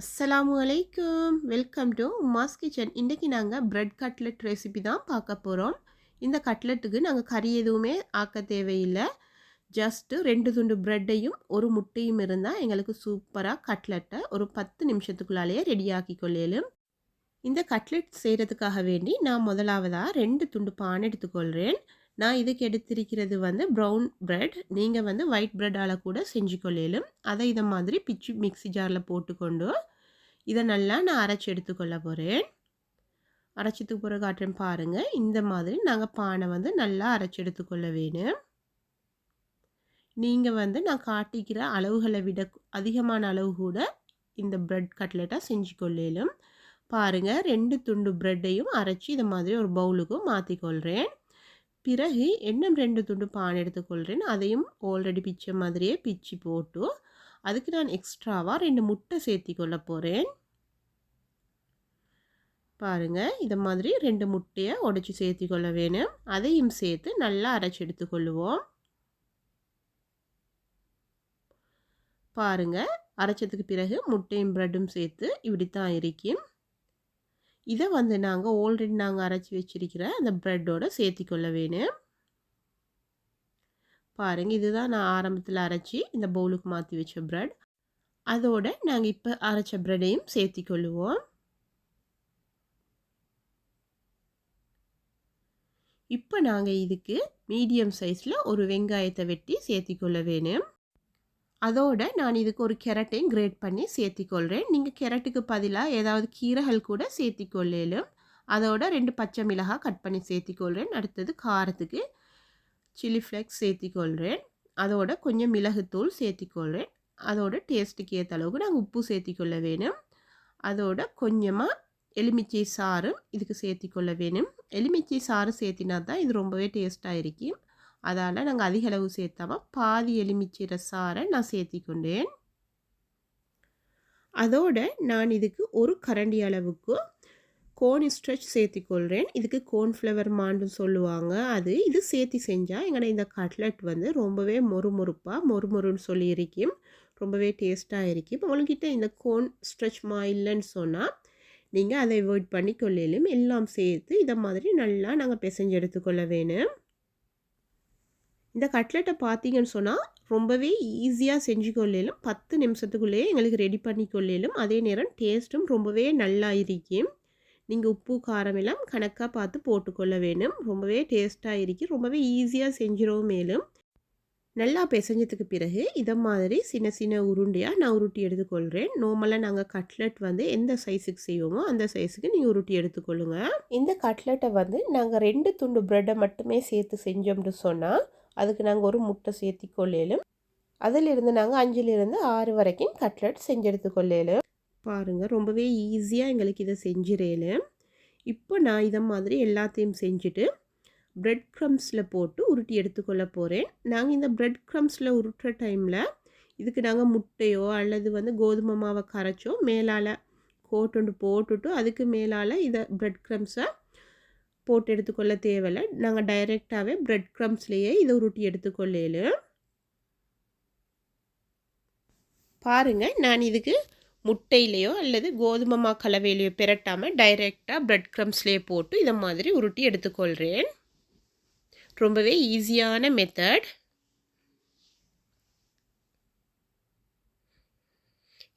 அஸ்ஸலாமு அலைக்கும். Welcome to Uma's kitchen. இன்றைக்கி நாங்கள் ப்ரெட் கட்லெட் ரெசிபி தான் பார்க்க போகிறோம் இந்த கட்லெட்டுக்கு நாங்கள் கறி எதுவுமே ஆக்க தேவையில்லை. ஜஸ்ட்டு ரெண்டு துண்டு ப்ரெட்டையும் ஒரு முட்டையும் இருந்தால் எங்களுக்கு சூப்பராக கட்லெட்டை ஒரு பத்து நிமிஷத்துக்குள்ளாலேயே ரெடியாக்கி கொள்ளலும். இந்த கட்லெட் செய்கிறதுக்காக வேண்டி நான் முதலாவதாக ரெண்டு துண்டு பான் எடுத்துக்கொள்கிறேன் நான் இதுக்கு எடுத்திருக்கிறது வந்து ப்ரௌன் ப்ரெட் நீங்கள் வந்து ஒயிட் ப்ரெட்டால் கூட செஞ்சு கொள்ளலும் அதை இதை மாதிரி பிச்சு மிக்சி ஜாரில் போட்டுக்கொண்டு இதை நல்லா நான் அரைச்சி எடுத்துக்கொள்ள போகிறேன் அரைச்சதுக்கு பிறகு காட்டுறேன் பாருங்கள் இந்த மாதிரி நாங்கள் பானை வந்து நல்லா அரைச்சி எடுத்துக்கொள்ள வேணும். நீங்கள் வந்து நான் காட்டிக்கிற அளவுகளை விட அதிகமான அளவு கூட இந்த ப்ரெட் கட்லெட்டாக செஞ்சு கொள்ளலும் பாருங்கள் ரெண்டு துண்டு ப்ரெட்டையும் அரைச்சி இதை மாதிரி ஒரு பவுலுக்கும் மாற்றிக்கொள்கிறேன் பிறகு இன்னும் ரெண்டு துண்டு பான் எடுத்துக்கொள்கிறேன் அதையும் ஆல்ரெடி பிச்ச மாதிரியே பிச்சு போட்டு அதுக்கு நான் எக்ஸ்ட்ராவாக ரெண்டு முட்டை சேர்த்தி கொள்ள போகிறேன் பாருங்கள் இதை மாதிரி ரெண்டு முட்டையை உடச்சி சேர்த்தி கொள்ள வேணும். அதையும் சேர்த்து நல்லா அரைச்சி எடுத்துக்கொள்ளுவோம். பாருங்கள் அரைச்சதுக்கு பிறகு முட்டையும் ப்ரெட்டும் சேர்த்து இப்படி தான் இருக்கும் இதை வந்து நாங்கள் ஆல்ரெடி நாங்கள் அரைச்சி வச்சிருக்கிற அந்த ப்ரெட்டோட சேர்த்திக்கொள்ள வேணும். பாருங்கள் இதுதான் நான் ஆரம்பத்தில் அரைச்சி இந்த பவுலுக்கு மாற்றி வச்ச ப்ரெட் அதோட நாங்கள் இப்போ அரைச்ச ப்ரெட்டையும் சேர்த்திக்கொள்ளுவோம் இப்போ நாங்கள் இதுக்கு மீடியம் சைஸில் ஒரு வெங்காயத்தை வெட்டி சேர்த்திக்கொள்ள வேணும். அதோட நான் இதுக்கு ஒரு கெரட்டையும் கிரேட் பண்ணி சேர்த்திக்கொள்கிறேன் நீங்கள் கெரட்டுக்கு பதிலாக ஏதாவது கீரைகள் கூட சேர்த்திக்கொள்ளலும். அதோட ரெண்டு பச்சை மிளகாய் கட் பண்ணி சேர்த்திக்கொள்கிறேன் அடுத்தது காரத்துக்கு சில்லி ஃப்ளேக்ஸ் சேர்த்திக்கொள்கிறேன் அதோட கொஞ்சம் மிளகுத்தூள் சேர்த்திக்கொள்கிறேன் அதோட டேஸ்ட்டுக்கு ஏற்ற அளவுக்கு நாங்கள் உப்பு சேர்த்திக்கொள்ள வேணும். அதோட கொஞ்சமாக எலுமிச்சை சாறும் இதுக்கு சேர்த்திக்கொள்ள வேணும். எலுமிச்சை சாறு சேர்த்தினா தான் இது ரொம்பவே டேஸ்ட்டாக இருக்கும். அதால் நாங்கள் அதிக அளவு சேர்த்தாம பாதி எலுமிச்சை சாறை நான் சேர்த்தி கொண்டேன். அதோட நான் இதுக்கு ஒரு கரண்டி அளவுக்கு கோன் ஸ்ட்ரெச் சேர்த்திக்கொள்கிறேன் இதுக்கு கோன்ஃப்ளவர் மாண்டு சொல்லுவாங்க. அது இது சேர்த்தி செஞ்சால் எங்களோட இந்த கட்லெட் வந்து ரொம்பவே மொறுமொறுப்பாக மொறுமொறுன்னு சொல்லி இருக்கும் ரொம்பவே டேஸ்ட்டாக இருக்கும் உங்கள்கிட்ட இந்த கோன் ஸ்ட்ரெச் மா இல்லைன்னு சொன்னால் நீங்கள் அதை அவாய்ட் பண்ணி கொள்ளலும் எல்லாம் சேர்த்து இதை மாதிரி நல்லா நாங்கள் பிசைஞ்சு எடுத்துக்கொள்ள வேணும். இந்த கட்லெட்டை பார்த்தீங்கன்னு சொன்னால் ரொம்பவே ஈஸியாக செஞ்சுக்கொள்ளலும் பத்து நிமிஷத்துக்குள்ளேயே எங்களுக்கு ரெடி பண்ணி அதே நேரம் டேஸ்ட்டும் ரொம்பவே நல்லா இருக்கும் நீங்கள் உப்பு காரம் எல்லாம் கணக்காக பார்த்து போட்டுக்கொள்ள வேணும். ரொம்பவே டேஸ்ட்டாக இருக்கும் ரொம்பவே ஈஸியாக செஞ்சிடும் மேலும். நல்லா பிசைஞ்சதுக்கு பிறகு இதை மாதிரி சின்ன சின்ன உருண்டையாக நான் உருட்டி எடுத்துக்கொள்கிறேன் நார்மலாக நாங்கள் கட்லெட் வந்து எந்த சைஸுக்கு செய்வோமோ அந்த சைஸுக்கு நீங்கள் உருட்டி எடுத்துக்கொள்ளுங்க. இந்த கட்லெட்டை வந்து நாங்கள் ரெண்டு துண்டு ப்ரெட்டை மட்டுமே சேர்த்து செஞ்சோம்னு சொன்னால் அதுக்கு நாங்கள் ஒரு முட்டை சேர்த்தி கொள்ளையிலும் அதிலிருந்து நாங்கள் அஞ்சுலேருந்து ஆறு வரைக்கும் கட்லட் செஞ்செடுத்து கொள்ளையிலும் பாருங்கள் ரொம்பவே ஈஸியாக எங்களுக்கு இதை செஞ்சிடலும் இப்போ நான் இதை மாதிரி எல்லாத்தையும் செஞ்சுட்டு ப்ரெட் க்ரம்ஸில் போட்டு உருட்டி எடுத்துக்கொள்ள போகிறேன் நாங்கள் இந்த ப்ரெட் க்ரம்ஸில் உருட்டுற டைமில் இதுக்கு நாங்கள் முட்டையோ அல்லது வந்து கோதுமை மாவை கரைச்சோ மேலால் கோட்டுண்டு போட்டுட்டு அதுக்கு மேலால் இதை ப்ரெட் க்ரம்ஸை போட்டு எடுத்துக்கொள்ள தேவையில்லை. நாங்கள் டைரெக்டாகவே ப்ரெட் க்ரம்ஸ்லேயே இதை உருட்டி எடுத்துக்கொள்ளேலும் பாருங்கள் நான் இதுக்கு முட்டையிலையோ அல்லது கோதுமை மா கலவையிலையோ பெரட்டாமல் டைரெக்டாக ப்ரெட் க்ரம்ஸ்லேயே போட்டு இதை மாதிரி உருட்டி எடுத்துக்கொள்கிறேன் ரொம்பவே ஈஸியான மெத்தட்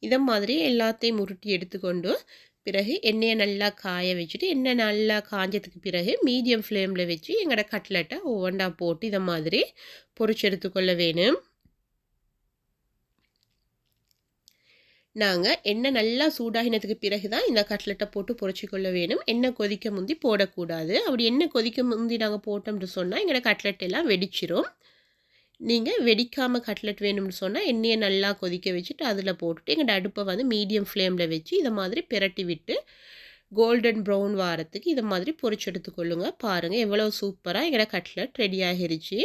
இதை மாதிரி எல்லாத்தையும் உருட்டி எடுத்துக்கொண்டு பிறகு எண்ணெயை நல்லா காய வச்சுட்டு எண்ணெய் நல்லா காஞ்சதுக்கு பிறகு மீடியம் ஃப்ளேமில் வச்சு எங்களோட கட்லெட்டை ஒவ்வொன்றா போட்டு இதை மாதிரி பொறிச்சு எடுத்துக்கொள்ள வேணும். நாங்கள் எண்ணெய் நல்லா சூடாகினதுக்கு பிறகு தான் இந்த கட்லெட்டை போட்டு பொறிச்சு கொள்ள வேணும். எண்ணெய் கொதிக்க முந்தி போடக்கூடாது. அப்படி எண்ணெய் கொதிக்க முந்தி நாங்கள் போட்டோம்னு சொன்னால் எங்களோட கட்லெட் எல்லாம் வெடிச்சிரும். நீங்கள் வெடிக்காமல் கட்லெட் வேணும்னு சொன்னால் எண்ணெயை நல்லா கொதிக்க வச்சுட்டு அதில் போட்டுட்டு எங்கள் அடுப்பை வந்து மீடியம் ஃப்ளேமில் வச்சு இதை மாதிரி பிரட்டி விட்டு கோல்டன் ப்ரௌன் வாரத்துக்கு இதை மாதிரி பொறிச்சு எடுத்துக்கொள்ளுங்க. பாருங்கள் எவ்வளோ சூப்பராக எங்களோட கட்லெட் ரெடி ஆகிருச்சு.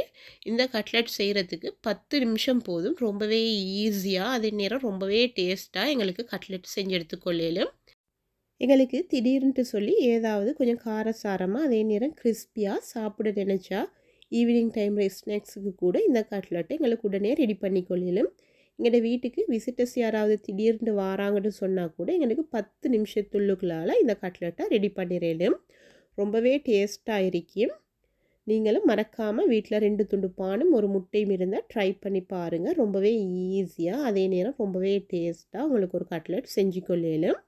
இந்த கட்லெட் செய்கிறதுக்கு பத்து நிமிஷம் போதும். ரொம்பவே ஈஸியாக அதே நேரம் ரொம்பவே டேஸ்ட்டாக எங்களுக்கு கட்லெட் செஞ்சு எடுத்துக்கொள்ளலும். எங்களுக்கு திடீர்னுட்டு சொல்லி ஏதாவது கொஞ்சம் காரசாரமாக அதே நேரம் கிறிஸ்பியாக சாப்பிட நினச்சா ஈவினிங் டைம் ஸ்நாக்ஸுக்கு கூட இந்த கட்லெட்டை எங்களுக்கு உடனே ரெடி பண்ணி எங்களோட வீட்டுக்கு விசிட்டர்ஸ் யாராவது திடீர்னு வாராங்கன்னு சொன்னால் கூட எங்களுக்கு பத்து நிமிஷத்துள்ளுக்குள்ளால் இந்த கட்லெட்டை ரெடி பண்ணிடலும் ரொம்பவே டேஸ்ட்டாக இருக்கும். நீங்களும் மறக்காமல் வீட்டில் ரெண்டு துண்டு பானும் ஒரு முட்டையும் இருந்தால் ட்ரை பண்ணி பாருங்கள் ரொம்பவே ஈஸியாக அதே நேரம் ரொம்பவே டேஸ்ட்டாக உங்களுக்கு ஒரு கட்லெட் செஞ்சு கொள்ளலும்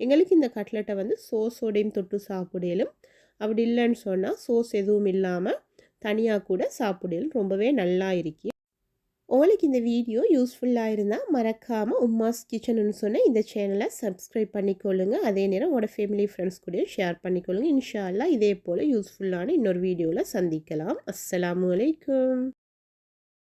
எங்களுக்கு இந்த கட்லெட்டை வந்து சோஸோடையும் தொட்டு சாப்பிடலும் அப்படி இல்லைன்னு சொன்னால் சோஸ் எதுவும் இல்லாமல் தனியாக கூட சாப்பிடலும் ரொம்பவே நல்லா இருக்கு. உங்களுக்கு இந்த வீடியோ யூஸ்ஃபுல்லாக இருந்தால் மறக்காமல் உம்மாஸ் கிச்சனுன்னு சொன்ன இந்த சேனலை சப்ஸ்கிரைப் பண்ணிக்கொள்ளுங்க. அதே நேரம் உங்களோட ஃபேமிலி ஃப்ரெண்ட்ஸ் கூடயும் ஷேர் பண்ணிக்கொள்ளுங்க. இன்ஷால்லா இதே போல் யூஸ்ஃபுல்லான இன்னொரு வீடியோவில் சந்திக்கலாம். அஸ்ஸலாமு வலைக்கம்